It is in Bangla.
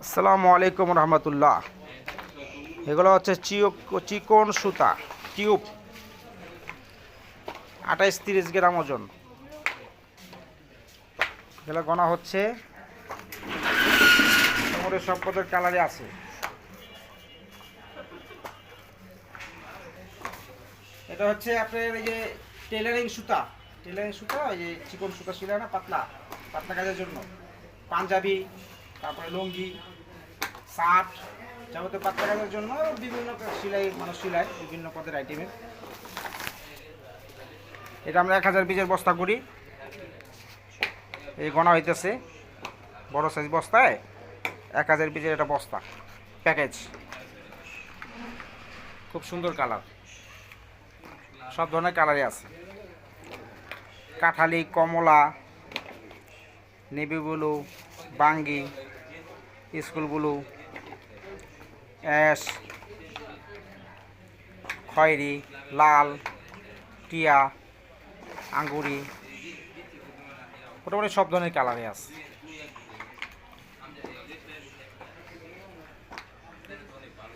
আসসালামু আলাইকুম রহমতুল্লাহ। এগুলো হচ্ছে চিকন সুতা, টিউব। আঠাইশ তিরিশ গ্রাম ওজন। এগুলো গনা হচ্ছে, মোটামুটি সব কালারে আছে। এটা হচ্ছে আপনার এই যে টেলারিং সুতা। টেলারিং সুতা, ওই যে চিকন সুতা ছিল না, পাতলা। পাতলা কাজের জন্য। পাঞ্জাবি তারপরে লুঙ্গি, শার্ট, যাবতীয় পাতলা কাজের জন্য বিভিন্ন সেলাই মানুষ সিলাই বিভিন্ন পদের আইটেমের এটা আমরা এক হাজার বীজের বস্তা করি। এই গণা হইতেছে, বড় সাইজ বস্তায় এক হাজার বীজের একটা বস্তা প্যাকেজ খুব সুন্দর কালার সব ধরনের কালারই আছে। কাঠালি, কমলা, নেভি ব্লু, বাঙ্গি। স্কুল ব্লু অ্যাশ খয়েরি লাল টিয়া আঙ্গুরি মোটামুটি সব ধরনের কালারে আছে।